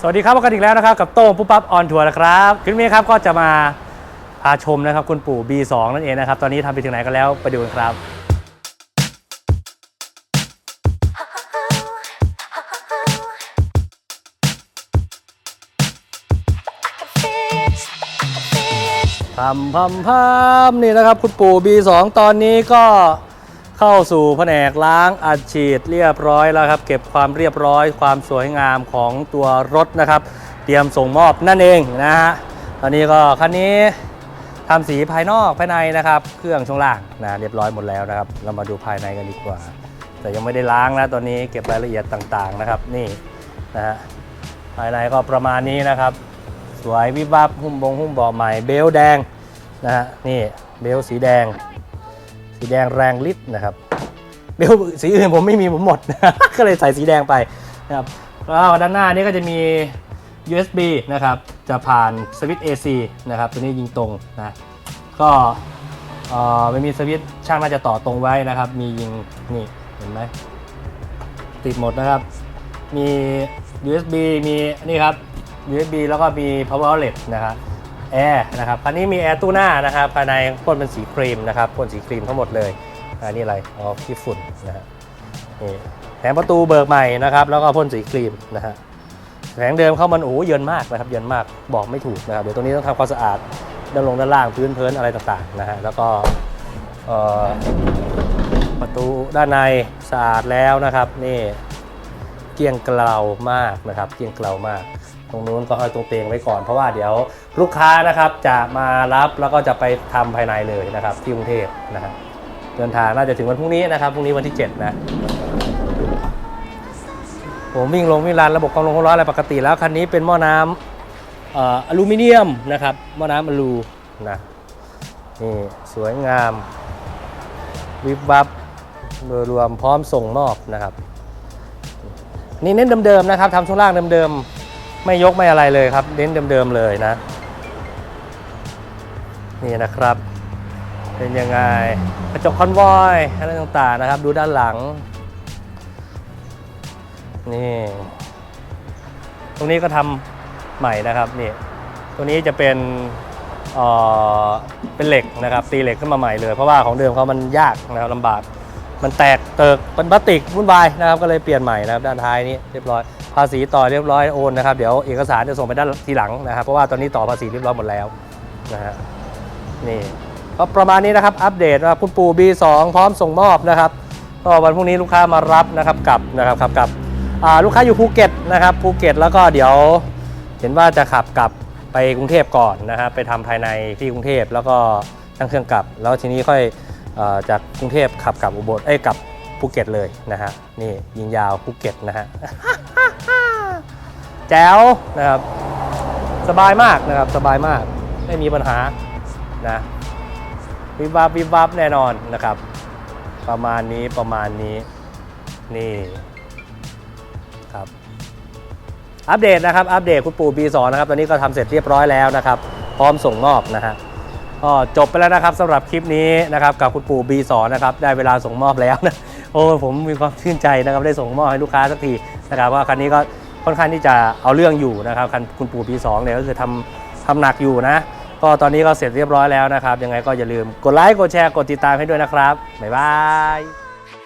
สวัสดีครับพบกันอีกแล้วนะครับ กับโต้งปุ๊บปั๊บออนทัวร์นะครับคลิปนี้ครับก็จะมาพาชมนะครับคุณปู่ B2 นั่นเองนะครับ ตอนนี้ทำไปถึงไหนกันแล้วไปดูกันครับพามพามพามนี่นะครับ คุณปู่ B2 ตอนนี้ก็ เข้าสู่แผนกล้างอัดฉีดเรียบร้อยแล้วครับ เก็บความเรียบร้อยความสวยงามของตัวรถนะครับ เตรียมส่งมอบนั่นเองนะฮะตอนนี้ก็คันนี้ทำสีภายนอกภายในนะครับ เครื่องช่วงล่างนะเรียบร้อยหมดแล้วนะครับ เรามาดูภายในกันดีกว่า แต่ยังไม่ได้ล้างนะตอนนี้เก็บรายละเอียดต่างๆนะครับ นี่นะฮะภายในก็ประมาณนี้นะครับ สวยวิบวับหุ้มบงหุ้มเบาะใหม่เบลแดงนะฮะนี่เบลสีแดง สีแดงแรงฤทธิ์นะครับเบลสีอื่นผมไม่มีผมหมด ก็เลยใส่สีแดงไปนะครับแล้วด้านหน้านี้ก็จะมี USB นะครับ จะผ่านสวิตช์ AC นะครับ ตัวนี้ยิงตรงนะ ก็ไม่มีสวิตช์ช่างน่าจะต่อตรงไว้นะครับ มียิงนี่เห็นไหมติดหมดนะครับ มี USB มีนี่ครับ USB แล้วก็มี power outlet นะครับ แอร์นะครับคันนี้มีแอร์ตู้หน้านะครับภายในพ่นเป็นสีครีมนะครับพ่นสีครีมทั้งหมดเลยอันนี้อะไรอ๋อขี้ฝุ่นนะฮะนี่แผงประตูเบิกใหม่นะครับแล้วก็พ่นสีครีมนะฮะแผงเดิมเข้ามันโอ้เยินมากนะครับเยินมากบอกไม่ถูกนะครับเดี๋ยวตรงนี้ต้องทำความสะอาดด้านลงด้านล่างพื้นเพินอะไรต่างๆนะฮะแล้วก็ประตูด้านในสะอาดแล้วนะครับนี่เกลียงเกลามากนะครับเกลียงเกลามาก ตรงนู้นก็ห้อยตรงเตียงไว้ก่อนเพราะว่าเดี๋ยวลูกค้านะครับจะมารับแล้วก็จะไปทำภายในเลยนะครับ ที่กรุงเทพนะครับเดินทางน่าจะถึงวันพรุ่งนี้นะครับพรุ่งนี้วันที่ 7 นะผมวิ่งลงวิ่งลานระบบความลงความร้อนอะไรปกติแล้วคันนี้เป็นหม้อน้ำอลูมิเนียมนะครับหม้อน้ำอลูนะนี่สวยงาม วิบวับโดยรวมพร้อมส่งมอบนะครับ นี่เน้นเดิมๆนะครับทำช่วงล่างเดิมๆ ไม่ยกไม่อะไรเลยครับเน้นเดิมๆเลยนะ นี่นะครับ เป็นยังไงกระจกคอนวอยอะไรต่างๆนะครับ ดูด้านหลัง นี่ ตรงนี้ก็ทำใหม่นะครับนี่ตัวนี้จะเป็นเอ่อเป็นเหล็กนะครับตีเหล็กขึ้นมาใหม่เลย เพราะว่าของเดิมเขามันยากนะครับลำบาก มันแตกเติกเป็นพลาสติกวุ่นวายนะครับก็เลยเปลี่ยนใหม่นะครับด้านท้ายนี้เรียบร้อย ภาษีต่อเรียบร้อยโอนนะครับ เดี๋ยวเอกสารจะส่งไปด้านทีหลังนะครับ เพราะว่าตอนนี้ต่อภาษีเรียบร้อยหมดแล้วนะฮะนี่ก็ประมาณนี้นะครับ อัปเดตว่าคุณปู่ B2 พร้อมส่งมอบนะครับก็วันพรุ่งนี้ลูกค้ามารับนะครับกลับนะครับขับกลับลูกค้าอยู่ภูเก็ตนะครับภูเก็ตแล้วก็เดี๋ยวเห็นว่าจะขับกลับไปกรุงเทพก่อนนะครับไปทำภายในที่กรุงเทพแล้วก็นั่งเครื่องกลับ แล้วทีนี้ค่อยจากกรุงเทพขับกลับอุบลเอ้ยกลับภูเก็ตเลยนะฮะนี่ยิงยาวภูเก็ตนะฮะ แจ๋วนะครับ สบายมากนะครับสบายมากไม่มีปัญหานะวิบวับวิบวับแน่นอนนะครับ ประมาณนี้ประมาณนี้นี่ครับอัปเดตนะครับอัปเดตคุณปู่ B2 นะครับตอนนี้ก็ทำเสร็จเรียบร้อยแล้วนะครับ พร้อมส่งมอบนะฮะก็จบไปแล้วนะครับสำหรับคลิปนี้นะครับกับคุณปู่ B2 นะครับได้เวลาส่งมอบแล้วนะโอ้ผมมีความชื่นใจนะครับได้ส่งมอบให้ลูกค้าสักทีนะครับว่าคันนี้ก็ ค่อนข้างที่จะเอาเรื่องอยู่นะครับคันคุณปู่ปี2เนี่ยก็คือทำทำหนักอยู่นะ ก็ตอนนี้ก็เสร็จเรียบร้อยแล้วนะครับ ยังไงก็อย่าลืมกดไลค์กดแชร์กดติดตามให้ด้วยนะครับบ๊ายบาย